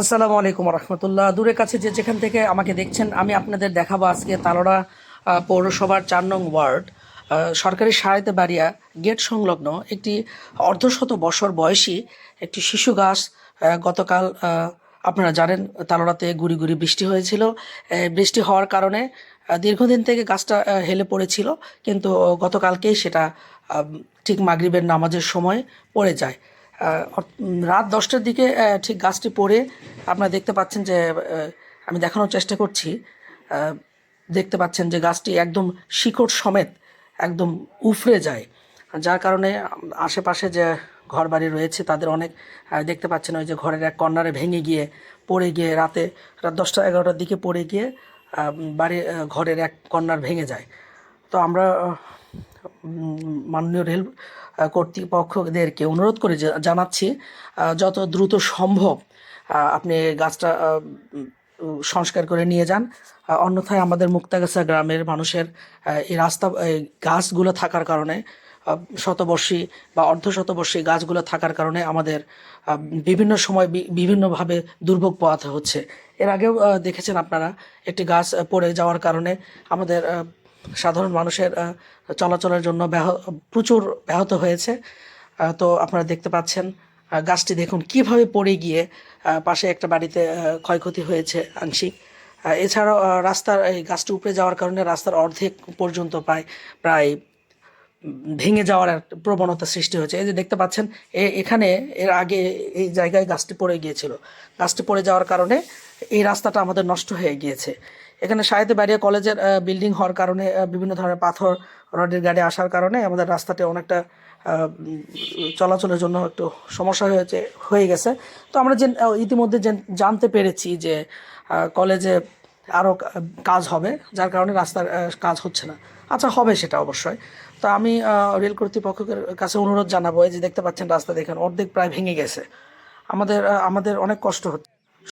আসসালামু আলাইকুম রহমতুল্লাহ দূরের কাছে যে যেখান থেকে আমাকে দেখছেন, আমি আপনাদের দেখাবো আজকে তালোড়া পৌরসভার চার নং ওয়ার্ড সরকারি সারাইতে বাড়িয়া গেট সংলগ্ন একটি অর্ধশত বছর বয়সী একটি শিশু গাছ গতকাল আপনারা জানেন তালোড়াতে গুড়ি গুড়ি বৃষ্টি হয়েছিল। বৃষ্টি হওয়ার কারণে দীর্ঘদিন থেকে গাছটা হেলে পড়েছিল, কিন্তু গতকালকেই সেটা ঠিক মাগরিবের নামাজের সময় পড়ে যায়। রাত দশটার দিকে ঠিক গাছটি পড়ে আপনারা দেখতে পাচ্ছেন যে আমি দেখানোর চেষ্টা করছি। দেখতে পাচ্ছেন যে গাছটি একদম শিকড় সমেত একদম উফরে যায়। যার কারণে আশেপাশে যে ঘর বাড়ি রয়েছে, তাদের অনেক দেখতে পাচ্ছেন ওই যে ঘরের এক কর্নারে ভেঙে গিয়ে পড়ে গিয়ে রাতে, রাত দশটা এগারোটার দিকে পড়ে গিয়ে বাড়ি ঘরের এক কর্নার ভেঙে যায়। তো আমরা মাননীয় রেল কর্তৃপক্ষদেরকে অনুরোধ করে জানাচ্ছি যত দ্রুত সম্ভব আপনি গাছটা সংস্কার করে নিয়ে যান। অন্যথায় আমাদের মুক্তাগাছা গ্রামের মানুষের এই রাস্তা গাছগুলো থাকার কারণে শতবর্ষী বা অর্ধশতবর্ষী গাছগুলো থাকার কারণে আমাদের বিভিন্ন সময় বিভিন্নভাবে দুর্ভোগ পোয়াতে হচ্ছে। এর আগেও দেখেছেন আপনারা, একটি গাছ পড়ে যাওয়ার কারণে আমাদের সাধারণ মানুষের চলাচলের জন্য প্রচুর ব্যাহত হয়েছে। তো আপনারা দেখতে পাচ্ছেন গাছটি দেখুন কীভাবে পড়ে গিয়ে পাশে একটা বাড়িতে ক্ষয়ক্ষতি হয়েছে আংশিক। এছাড়াও রাস্তার এই গাছটি উপরে যাওয়ার কারণে রাস্তার অর্ধেক পর্যন্ত প্রায় প্রায় ভেঙে যাওয়ার একটা প্রবণতা সৃষ্টি হয়েছে। এই যে দেখতে পাচ্ছেন, এ- এখানে, এর আগে এই জায়গায় গাছটি পড়ে গিয়েছিল। গাছটি পড়ে যাওয়ার কারণে এই রাস্তাটা আমাদের নষ্ট হয়ে গিয়েছে। এখানে সাহিত্য বাড়িয়া কলেজের বিল্ডিং হওয়ার কারণে বিভিন্ন ধরনের পাথর, রডের গাড়ি আসার কারণে আমাদের রাস্তাটা অনেকটা চলাচলের জন্য একটু সমস্যা হয়েছে, হয়ে গেছে। তো আমরা যে ইতিমধ্যে জেন- জানতে পেরেছি যে কলেজে আরও কাজ হবে, যার কারণে রাস্তার কাজ হচ্ছে না। আচ্ছা হবে সেটা অবশ্যই। তো আমি রেল কর্তৃপক্ষের কাছে অনুরোধ জানাব, এই যে দেখতে পাচ্ছেন রাস্তা দেখেন, অর্ধেক প্রায় ভেঙে গেছে। আমাদের আমাদের অনেক কষ্ট হচ্ছে।